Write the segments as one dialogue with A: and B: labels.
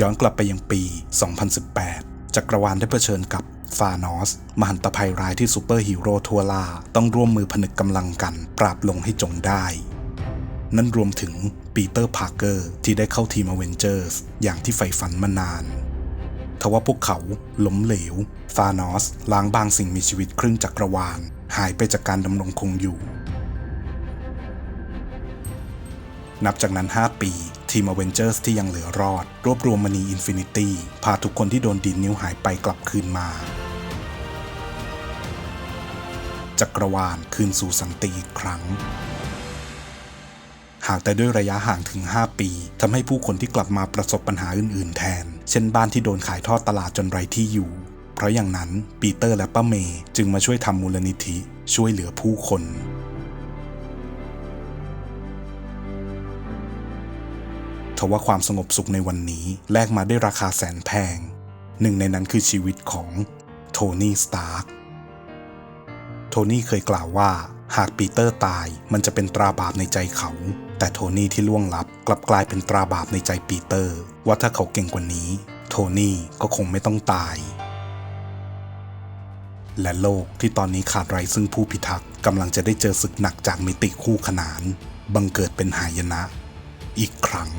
A: ย้อนกลับไปยังปี 2018 จักรวาลได้เผชิญกับฟานอส มหันตภัยร้ายที่ซูเปอร์ฮีโร่ทั่วลาต้องร่วมมือผนึกกำลังกัน ปราบลงให้จงได้ นั่นรวมถึงปีเตอร์พาร์เกอร์ที่ได้เข้าทีมอเวนเจอร์สอย่างที่ใฝ่ฝันมานานทว่าพวกเขาล้มเหลว ฟานอสล้างบางสิ่งมีชีวิตครึ่งจักรวาล หายไปจากการดำรงคงอยู่ นับจากนั้น 5 ปี ทีมอเวนเจอร์สที่ยังเหลือรอด รวบรวมมณีอินฟินิตี้พาทุกคนที่โดนดีดนิ้วหายไปกลับคืนมา จักรวาลคืนสู่สันติอีกครั้งหากแต่ด้วยระยะห่างถึง 5 ปีทำให้ผู้คนที่กลับมาประสบปัญหาอื่น ๆ แทน เช่นบ้านที่โดนขายทอดตลาดจนไร้ที่อยู่ เพราะอย่างนั้นปีเตอร์และป้าเมย์จึงมาช่วยทำมูลนิธิ ช่วยเหลือผู้คน ทว่าความสงบสุขในวันนี้แลกมาได้วยราคาแสนแพง หนึ่งในนั้นคือชีวิตของโทนี่สตาร์กโทนี่เคยกล่าวว่าหากปีเตอร์ตายมันจะเป็นตราบาปในใจเขา แต่โทนี่ที่ล่วงลับกลับกลายเป็นตราบาปในใจปีเตอร์ ว่าถ้าเขาเก่งกว่านี้ โทนี่ก็คงไม่ต้องตาย และโลกที่ตอนนี้ขาดไรซึ่งผู้พิทักษ์กำลังจะได้เจอศึกหนักจากมิติคู่ขนาน บังเกิดเป็นหายนะ อีกครั้ง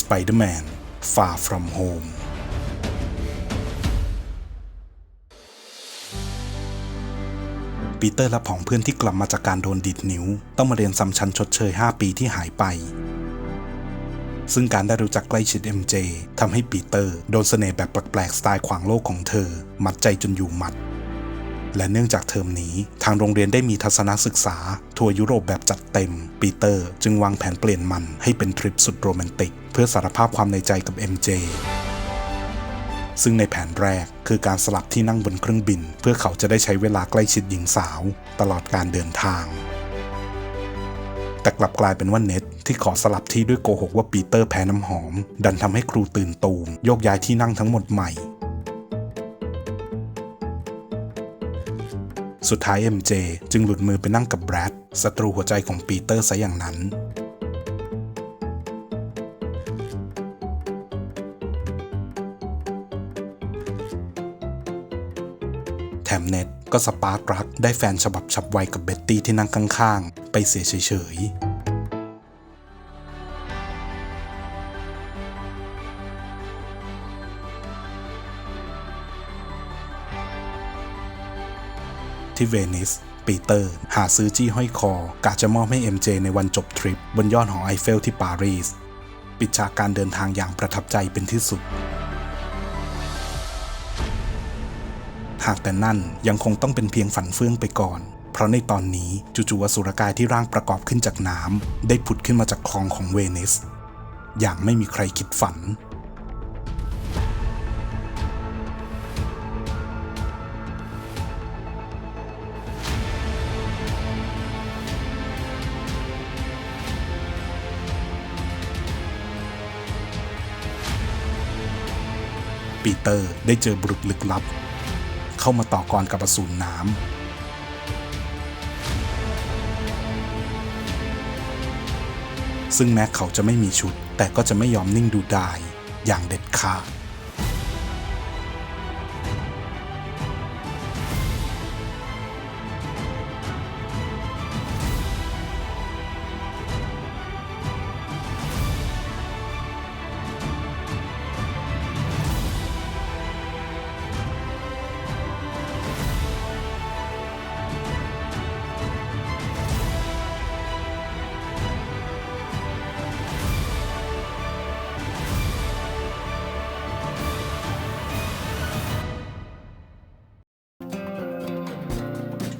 A: Spider-Man Far From Home ปีเตอร์และผองเพื่อนที่กลับมาจากการโดนดีดนิ้ว ต้องมาเรียนซ้ำชั้นชดเชย 5 ปีที่หายไป ซึ่งการได้รู้จักใกล้ชิด MJ ทำให้ปีเตอร์โดนเสน่ห์แบบแปลกๆสไตล์ขวางโลกของเธอ มัดใจจนอยู่หมัด และเนื่องจากเทอมนี้ ทางโรงเรียนได้มีทัศนศึกษา ทัวร์ยุโรปแบบจัดเต็ม ปีเตอร์ จึงวางแผนเปลี่ยนมันให้เป็นทริปสุดโรแมนติก เพื่อสารภาพความในใจกับ MJ ซึ่งในแผนแรกคือการสลับที่นั่งบนเครื่องบิน เพื่อเขาจะได้ใช้เวลาใกล้ชิดหญิงสาว ตลอดการเดินทาง แต่กลับกลายเป็นว่าเน็ตที่ขอสลับที่ด้วยโกหกว่าปีเตอร์แพ้น้ำหอม ดันทำให้ครูตื่นตูมโยกย้ายที่นั่งทั้งหมดใหม่ สุดท้าย MJ จึงหลุดมือไปนั่งกับแบรดศัตรูหัวใจของปีเตอร์ซะอย่างนั้น แถมเน็ตก็สปาร์กรักได้แฟนฉบับฉับไวกับเบ็ตตี้ที่นั่งข้างๆ ไปเสียเฉยๆ ที่เวนิสปีเตอร์ หาซื้อจี้ห้อยคอกะจะมอบให้ MJ ในวันจบทริป บนยอดหอไอเฟลที่ปารีส ปิดฉากการเดินทางอย่างประทับใจเป็นที่สุด หากแต่นั่นยังคงต้องเป็นเพียงฝันเฟื่องไปก่อน เพราะในตอนนี้จู่ๆอสุรกายที่ร่างประกอบขึ้นจากน้ำได้ผุดขึ้นมาจากคลองของเวนิส อย่างไม่มีใครคิดฝัน ปีเตอร์ได้เจอบุรุษลึกลับ เข้ามาต่อกรกับอสูรน้ำซึ่งแม้เขาจะไม่มีชุดแต่ก็จะไม่ยอมนิ่งดูดายอย่างเด็ดขาด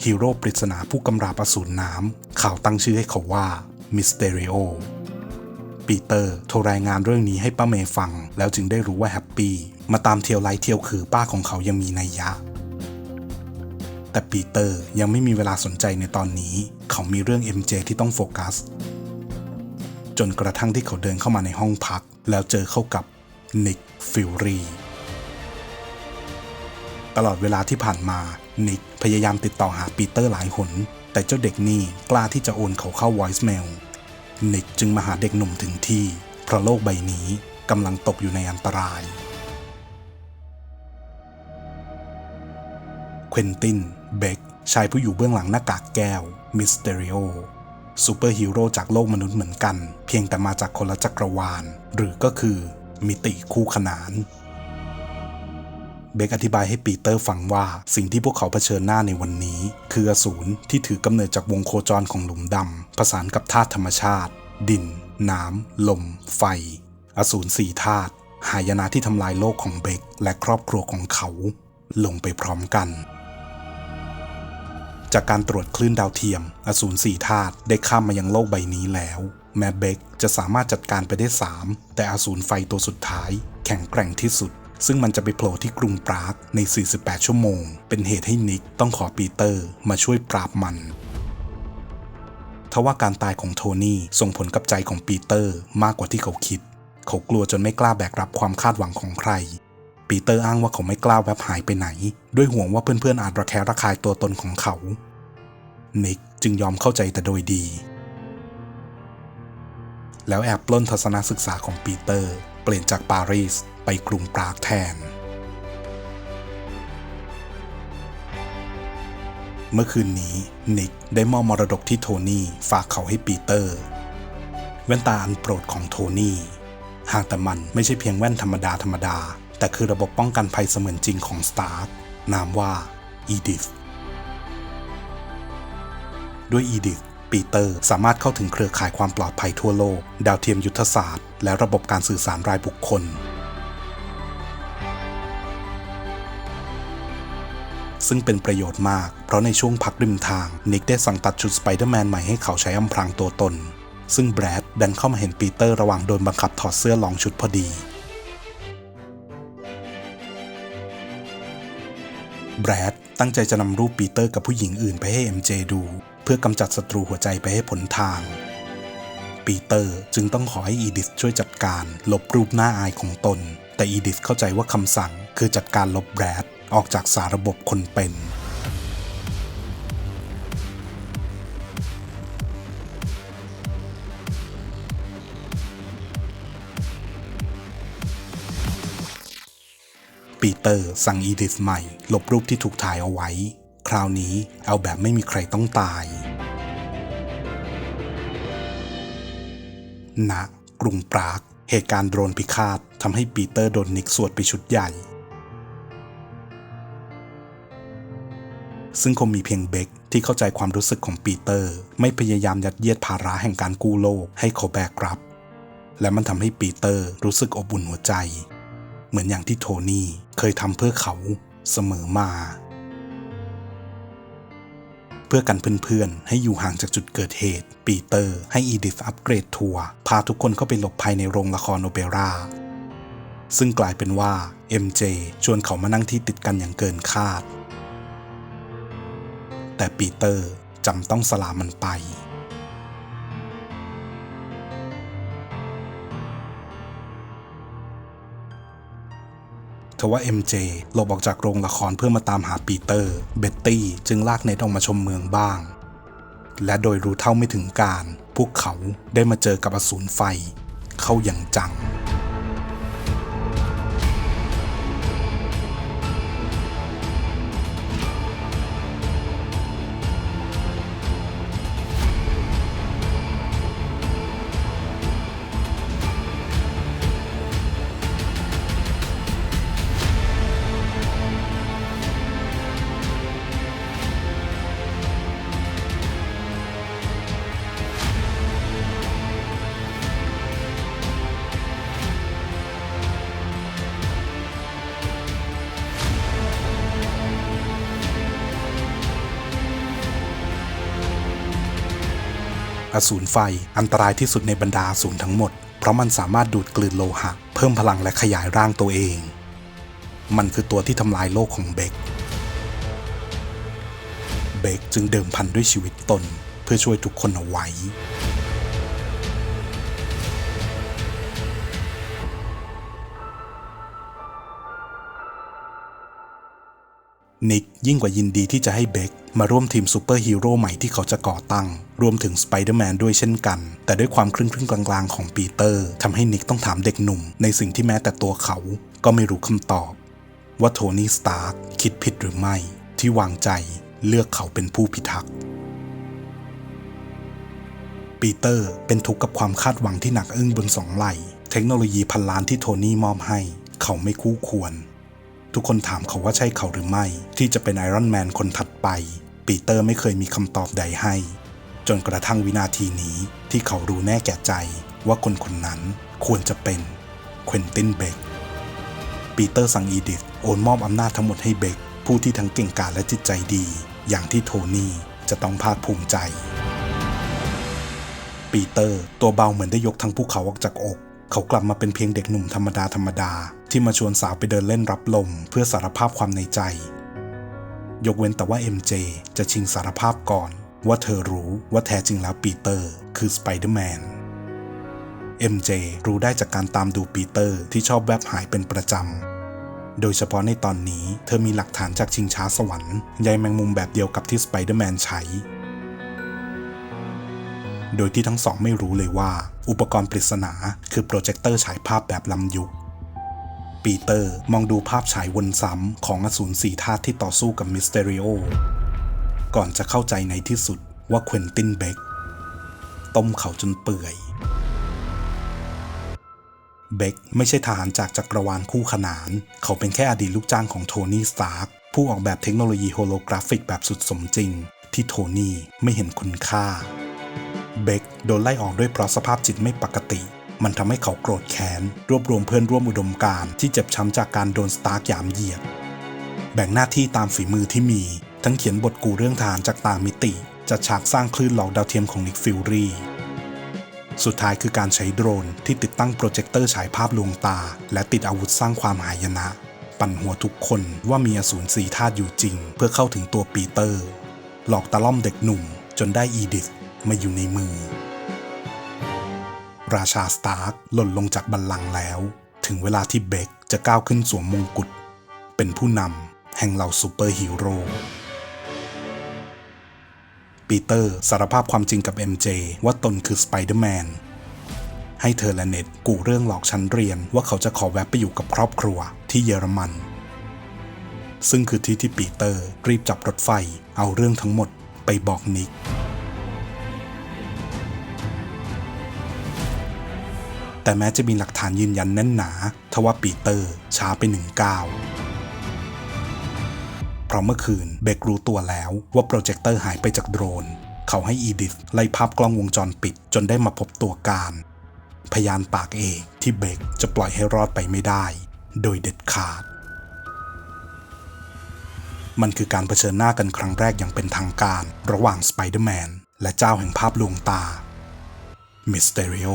A: ฮีโร่ปริศนาผู้กำราบอสูรน้ำ ข่าวตั้งชื่อให้เขาว่ามิสเตรโอปีเตอร์โทรรายงานเรื่องนี้ให้ป้าเมย์ฟัง แล้วจึงได้รู้ว่าแฮปปี้มาตามเที่ยวไลท์เที่ยวคือป้าของเขายังมีนัยยะ แต่ปีเตอร์ยังไม่มีเวลาสนใจในตอนนี้ เขามีเรื่อง MJ ที่ต้องโฟกัส จนกระทั่งที่เขาเดินเข้ามาในห้องพัก แล้วเจอเข้ากับนิกฟิลรีตลอดเวลาที่ผ่านมา นิกพยายามติดต่อหาปีเตอร์หลายหน แต่เจ้าเด็กนี่กล้าที่จะโอนเขาเข้า voicemail นิกจึงมาหาเด็กหนุ่มถึงที่ เพราะโลกใบนี้กำลังตกอยู่ในอันตราย เควินติน เบค ชายผู้อยู่เบื้องหลังหน้ากากแก้ว มิสเตริโอ ซูเปอร์ฮีโร่จากโลกมนุษย์เหมือนกัน เพียงแต่มาจากคนละจักรวาล หรือก็คือมิติคู่ขนาน เบคอธิบายให้ปีเตอร์ฟังว่าสิ่งที่พวกเขาเผชิญหน้าในวันนี้ คืออสูรที่ถือกำเนิดจากวงโคจรของหลุมดำผสานกับธาตุธรรมชาติ ดิน น้ำ ลม ไฟ อสูรสี่ธาตุหายนะที่ทำลายโลกของเบคและครอบครัวของเขา ลงไปพร้อมกัน จากการตรวจคลื่นดาวเทียม อสูรสี่ธาตุได้ข้ามมายังโลกใบนี้แล้วแม้เบคจะสามารถจัดการไปได้ 3 แต่อสูรไฟตัวสุดท้าย แข็งแกร่งที่สุด ซึ่งมันจะไปโผล่ที่กรุงปรากใน 48 ชั่วโมง เป็นเหตุให้นิกต้องขอปีเตอร์มาช่วยปราบมันทว่าการตายของโทนี่ส่งผลกับใจของปีเตอร์มากกว่าที่เขาคิด เขากลัวจนไม่กล้าแบกรับความคาดหวังของใคร ปีเตอร์อ้างว่าเขาไม่กล้าแวบหายไปไหน ด้วยห่วงว่าเพื่อนๆอาจระแคะระคายตัวตนของเขา นิกจึงยอมเข้าใจแต่โดยดี แล้วแอบปล้นทัศนศึกษาของปีเตอร์ เปลี่ยนจากปารีสไปกรุงปรากแทน เมื่อคืนนี้นิกได้มอบมรดกที่โทนี่ฝากเขาให้ปีเตอร์ แว่นตาอันโปรดของโทนี่หากแต่มันไม่ใช่เพียงแว่นธรรมดาธรรมดา แต่คือระบบป้องกันภัยเสมือนจริงของสตาร์กนามว่าอีดิฟด้วยอีดิฟ ปีเตอร์ สามารถเข้าถึงเครือข่ายความปลอดภัยทั่วโลก ดาวเทียมยุทธศาสตร์ และระบบการสื่อสารรายบุคคล ซึ่งเป็นประโยชน์มาก เพราะในช่วงพักริมทาง นิกได้สั่งตัดชุดสไปเดอร์แมนใหม่ให้เขาใช้อำพรางตัวตน ซึ่งแบรดดันเข้ามาเห็นปีเตอร์ระหว่างโดนบังคับถอดเสื้อลองชุดพอดีแบรดตั้งใจจะนำรูปปีเตอร์กับผู้หญิงอื่นไปให้ MJ ดู เพื่อกำจัดศัตรูหัวใจไปให้พ้นทาง ปีเตอร์จึงต้องขอให้อีดิธช่วยจัดการลบรูปหน้าอายของตน แต่อีดิธเข้าใจว่าคำสั่งคือจัดการลบแบรดออกจากสาระบบคนเป็นปีเตอร์สั่งอีดิธใหม่ ลบรูปที่ถูกถ่ายเอาไว้ คราวนี้เอาแบบไม่มีใครต้องตาย ณกรุงปราก เหตุการณ์โดรนพิฆาตทำให้ปีเตอร์โดนนิกสวดไปชุดใหญ่ ซึ่งคงมีเพียงเบคที่เข้าใจความรู้สึกของปีเตอร์ ไม่พยายามยัดเยียดภาระแห่งการกู้โลกให้เขาแบกรับ และมันทำให้ปีเตอร์รู้สึกอบอุ่นหัวใจ เหมือนอย่างที่โทนี่เคยทำเพื่อเขาเสมอมา เพื่อกันเพื่อนๆ ให้อยู่ห่างจากจุดเกิดเหตุ ปีเตอร์ให้อีดิฟอัปเกรดทัวร์พาทุกคนเข้าไปหลบภัยในโรงละครโอเปร่าซึ่งกลายเป็นว่า MJ ชวนเขามานั่งที่ติดกันอย่างเกินคาด แต่ปีเตอร์จำต้องสลามันไป ทว่า MJ หลบออกจากโรงละครเพื่อมาตามหาปีเตอร์ เบ็ตตี้จึงลากเนทออกมาชมเมืองบ้าง และโดยรู้เท่าไม่ถึงการ พวกเขาได้มาเจอกับอสูรไฟ เข้าอย่างจัง อสูรไฟ อันตรายที่สุดในบรรดาอสูรทั้งหมด เพราะมันสามารถดูดกลืนโลหะ เพิ่มพลังและขยายร่างตัวเอง มันคือตัวที่ทำลายโลกของเบคเบคจึงเดิมพันด้วยชีวิตตน เพื่อช่วยทุกคนเอาไว้ นิกยิ่งกว่ายินดีที่จะให้เบคมาร่วมทีมซูเปอร์ฮีโร่ใหม่ที่เขาจะก่อตั้ง รวมถึงสไปเดอร์แมนด้วยเช่นกัน แต่ด้วยความครึ่งครึ่งกลางๆของปีเตอร์ทำให้นิกต้องถามเด็กหนุ่ม ในสิ่งที่แม้แต่ตัวเขาก็ไม่รู้คำตอบ ว่าโทนี่สตาร์กคิดผิดหรือไม่ ที่วางใจเลือกเขาเป็นผู้พิทักษ์ปีเตอร์เป็นทุกข์กับความคาดหวังที่หนักอึ้งบนสองไหล่เทคโนโลยีพันล้านที่โทนี่มอบให้ เขาไม่คู่ควร ทุกคนถามเขาว่าใช่เขาหรือไม่ ที่จะเป็นไอรอนแมนคนถัดไป ปีเตอร์ไม่เคยมีคำตอบใดให้ จนกระทั่งวินาทีนี้ที่เขารู้แน่แก่ใจว่าคนคนนั้นควรจะเป็นเควินตินเบกปีเตอร์สั่งอีดิธโอนมอบอำนาจทั้งหมดให้เบกผู้ที่ทั้งเก่งกาจและจิตใจดี อย่างที่โทนี่จะต้องภาคภูมิใจ ปีเตอร์ตัวเบาเหมือนได้ยกทั้งภูเขาออกจากอก เขากลับมาเป็นเพียงเด็กหนุ่มธรรมดาธรรมดา ที่มาชวนสาวไปเดินเล่นรับลมเพื่อสารภาพความในใจ ยกเว้นแต่ว่า MJ จะชิงสารภาพก่อน ว่าเธอรู้ว่าแท้จริงแล้วปีเตอร์คือสไปเดอร์แมน MJ รู้ได้จากการตามดูปีเตอร์ที่ชอบแวบหายเป็นประจำ โดยเฉพาะในตอนนี้เธอมีหลักฐานจากชิงช้าสวรรค์ใยแมงมุมแบบเดียวกับที่สไปเดอร์แมนใช้ โดยที่ทั้งสองไม่รู้เลยว่า อุปกรณ์ปริศนาคือโปรเจคเตอร์ฉายภาพแบบล้ำยุค ปีเตอร์ มองดูภาพฉายวนซ้ำของอสูรสีธาตุที่ต่อสู้กับมิสเตอริโอ ก่อนจะเข้าใจในที่สุดว่าเควินตินเบกต้มเขาจนเปื่อย เบคไม่ใช่ทหารจากจักรวาลคู่ขนาน เขาเป็นแค่อดีตลูกจ้างของโทนี่สตาร์กผู้ออกแบบเทคโนโลยีโฮโลกราฟิกแบบสุดสมจริง ที่โทนี่ไม่เห็นคุณค่า เบคโดนไล่ออกด้วยเพราะสภาพจิตไม่ปกติ มันทำให้เขาโกรธแค้น รวบรวมเพื่อนร่วมอุดมการที่เจ็บช้ำจากการโดนสตาร์กหยามเหยียด แบ่งหน้าที่ตามฝีมือที่มี ทั้งเขียนบทกูเรื่องทหารจากต่างมิติ จัดฉากสร้างคลื่นหลอกดาวเทียมของนิกฟิลรีสุดท้ายคือการใช้โดรนที่ติดตั้งโปรเจคเตอร์ฉายภาพลวงตา และติดอาวุธสร้างความหายนะ ปั่นหัวทุกคนว่ามีอสูรสีธาตุอยู่จริง เพื่อเข้าถึงตัวปีเตอร์ หลอกตะล่อมเด็กหนุ่มจนได้อีดิธมาอยู่ในมือ ราชาสตาร์กหล่นลงจากบัลลังก์แล้ว ถึงเวลาที่เบคจะก้าวขึ้นสวมมงกุฎเป็นผู้นำแห่งเหล่าซูเปอร์ฮีโร่ปีเตอร์สารภาพความจริงกับ MJ ว่าตนคือสไปเดอร์แมนให้เธอและเน็ตกูเรื่องหลอกชั้นเรียนว่าเขาจะขอแวะไปอยู่กับครอบครัวที่เยอรมัน ซึ่งคือที่ที่ปีเตอร์รีบจับรถไฟเอาเรื่องทั้งหมดไปบอกนิก แต่แม้จะมีหลักฐานยืนยันแน่นหนา ทว่าปีเตอร์ช้าไปหนึ่งก้าวเพราะเมื่อคืนเบกรู้ตัวแล้วว่าโปรเจคเตอร์หายไปจากโดรน เขาให้อีดิธไล่ภาพกล้องวงจรปิดจนได้มาพบตัวการ พยานปากเอกที่เบกจะปล่อยให้รอดไปไม่ได้ โดยเด็ดขาด มันคือการเผชิญหน้ากันครั้งแรกอย่างเป็นทางการ ระหว่างสไปเดอร์แมนและเจ้าแห่งภาพลวงตามิสเตอริโอ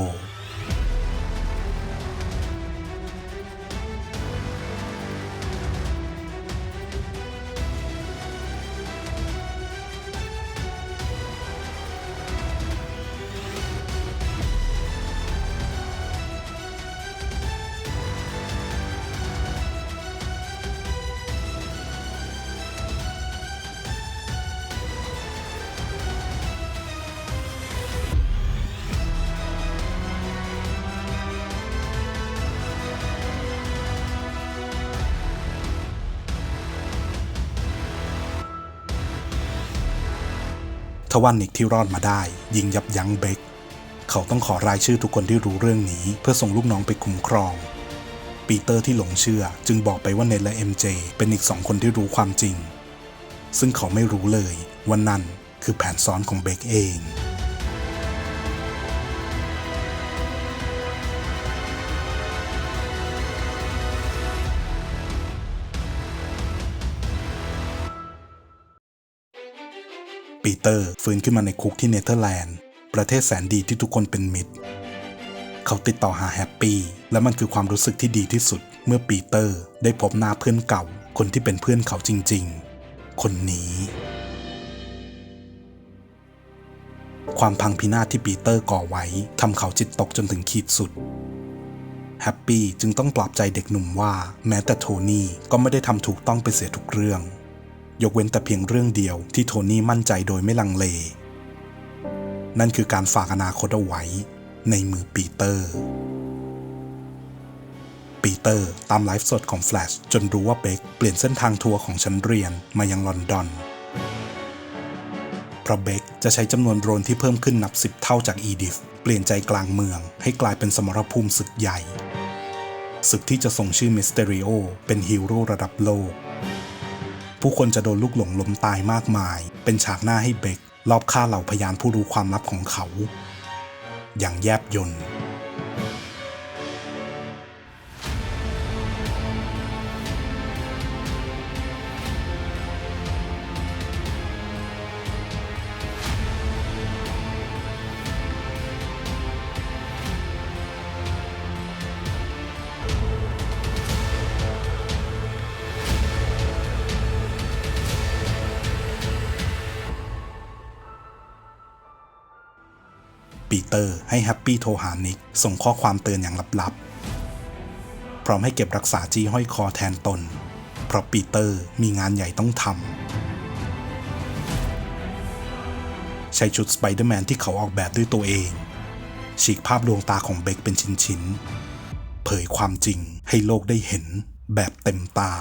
A: ว่านิกที่รอดมาได้ ยิงยับยั้งเบคเขาต้องขอรายชื่อทุกคนที่รู้เรื่องนี้ เพื่อส่งลูกน้องไปคุ้มครอง ปีเตอร์ที่หลงเชื่อ จึงบอกไปว่าเนทและเอ็มเป็นอีกสองคนที่รู้ความจริง ซึ่งเขาไม่รู้เลยว่านั่นคือแผนซ้อนของเบคเอง ปีเตอร์ฟื้นขึ้นมาในคุกที่เนเธอร์แลนด์ ประเทศแสนดีที่ทุกคนเป็นมิตร เขาติดต่อหาแฮปปี้และมันคือความรู้สึกที่ดีที่สุด เมื่อปีเตอร์ได้พบหน้าเพื่อนเก่า คนที่เป็นเพื่อนเขาจริง ๆ คนนี้ ความพังพินาศที่ปีเตอร์ก่อไว้ทำเขาจิตตกจนถึงขีดสุดแฮปปี้จึงต้องปลอบใจเด็กหนุ่มว่า แม้แต่โทนี่ก็ไม่ได้ทำถูกต้องไปเสียทุกเรื่อง ยกเว้นแต่เพียงเรื่องเดียวที่โทนี่มั่นใจโดยไม่ลังเล นั่นคือการฝากอนาคตเอาไว้ในมือปีเตอร์ ปีเตอร์ตามไลฟ์สดของแฟลชจนรู้ว่าเบคเปลี่ยนเส้นทางทัวร์ของชั้นเรียนมายังลอนดอน เพราะเบคจะใช้จำนวนโดรนที่เพิ่มขึ้นนับสิบเท่าจากอีดิฟเปลี่ยนใจกลางเมือง ให้กลายเป็นสมรภูมิศึกใหญ่ศึกที่จะส่งชื่อมิสเตอริโอเป็นฮีโร่ระดับโลก ผู้คนจะโดนลูกหลงล้มตายมากมาย เป็นฉากหน้าให้เบครอบฆ่าเหล่าพยานผู้รู้ความลับของเขา อย่างแยบยนต์ เตอร์ให้แฮปปี้โทรหานิก ส่งข้อความเตือนอย่างลับๆ พร้อมให้เก็บรักษาจี้ห้อยคอแทนตน เพราะปีเตอร์มีงานใหญ่ต้องทำ ใช้ชุดสไปเดอร์แมนที่เขาออกแบบด้วยตัวเอง ฉีกภาพดวงตาของเบคเป็นชิ้นๆ เผยความจริงให้โลกได้เห็นแบบเต็มตา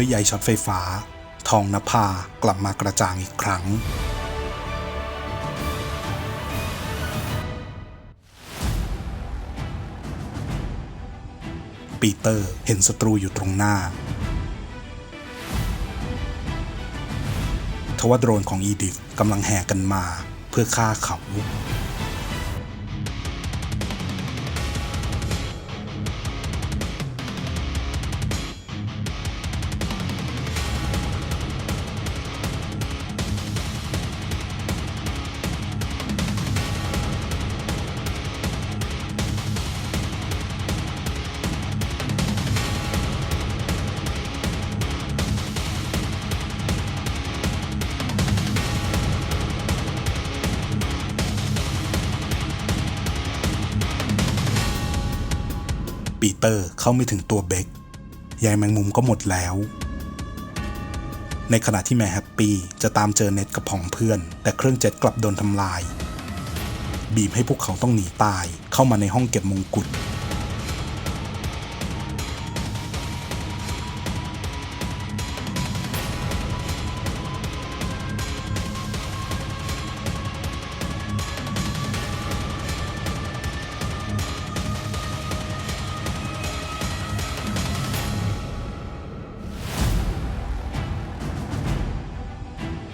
A: ด้วยใยช็อตไฟฟ้า ทองนภากลับมากระจ่างอีกครั้ง ปีเตอร์เห็นศัตรูอยู่ตรงหน้า ทว่าโดรนของอีดิฟกำลังแห่กันมาเพื่อฆ่าเขา เตอร์เข้าไม่ถึงตัวเบคยายแมงมุมก็หมดแล้ว ในขณะที่แม่แฮปปี้จะตามเจอเน็ตกับผองเพื่อน แต่เครื่องเจ็ตกลับโดนทำลาย บีบให้พวกเขาต้องหนีตายเข้ามาในห้องเก็บมงกุฎ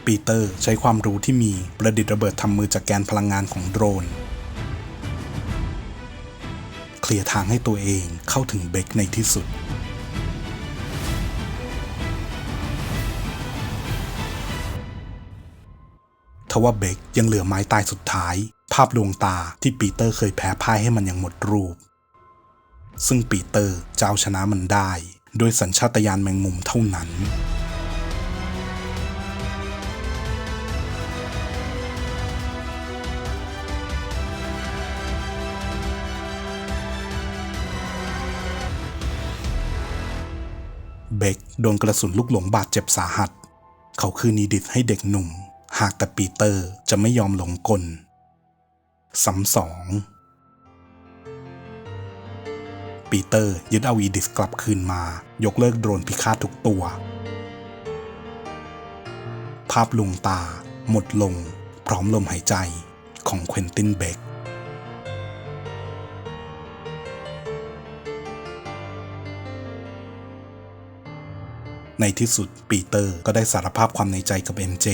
A: ปีเตอร์ใช้ความรู้ที่มีประดิษฐ์ระเบิดทำมือจากแกนพลังงานของโดรน เคลียร์ทางให้ตัวเองเข้าถึงเบคในที่สุดทว่าเบคยังเหลือไม้ตายสุดท้าย ภาพดวงตาที่ปีเตอร์เคยแพ้พ่ายให้มันอยังหมดรูป ซึ่งปีเตอร์จะเอาชนะมันได้ด้วยสัญชาตญาณแมงมุมเท่านั้น เบคโดนกระสุนลูกหลงบาดเจ็บสาหัส เขาคือนีดิฟให้เด็กหนุ่ม หากแต่ปีเตอร์จะไม่ยอมหลงกลซ้ำสองปีเตอร์ยึดเอาอีดิฟกลับคืนมา ยกเลิกโดรนพิฆาตทุกตัว ภาพลวงตา หมดลง พร้อมลมหายใจของเควินตินเบค ในที่สุดปีเตอร์ก็ได้สารภาพความในใจกับ MJ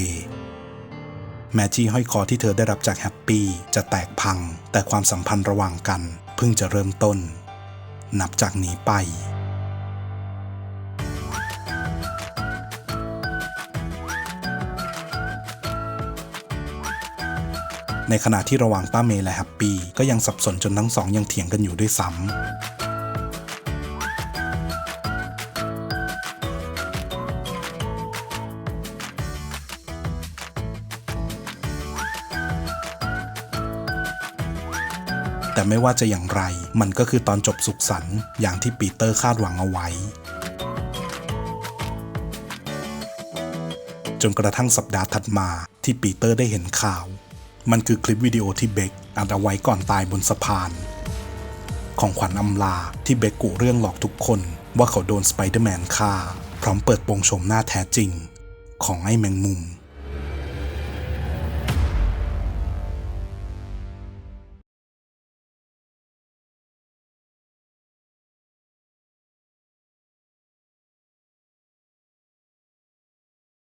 A: แม้จี้ห้อยคอที่เธอได้รับจากแฮปปี้จะแตกพัง แต่ความสัมพันธ์ระหว่างกันเพิ่งจะเริ่มต้น นับจากนี้ไป ในขณะที่ระหว่างป้าเมย์และแฮปปี้ก็ยังสับสนจนทั้งสองยังเถียงกันอยู่ด้วยซ้ำ แต่ไม่ว่าจะอย่างไร มันก็คือตอนจบสุขสันต์อย่างที่ปีเตอร์คาดหวังเอาไว้ จนกระทั่งสัปดาห์ถัดมาที่ปีเตอร์ได้เห็นข่าว มันคือคลิปวิดีโอที่เบคอัดเอาไว้ก่อนตายบนสะพาน ของขวัญอำลาที่เบคกุเรื่องหลอกทุกคนว่าเขาโดนสไปเดอร์แมนฆ่า พร้อมเปิดโปงโฉมหน้าแท้จริง ของไอ้แมงมุม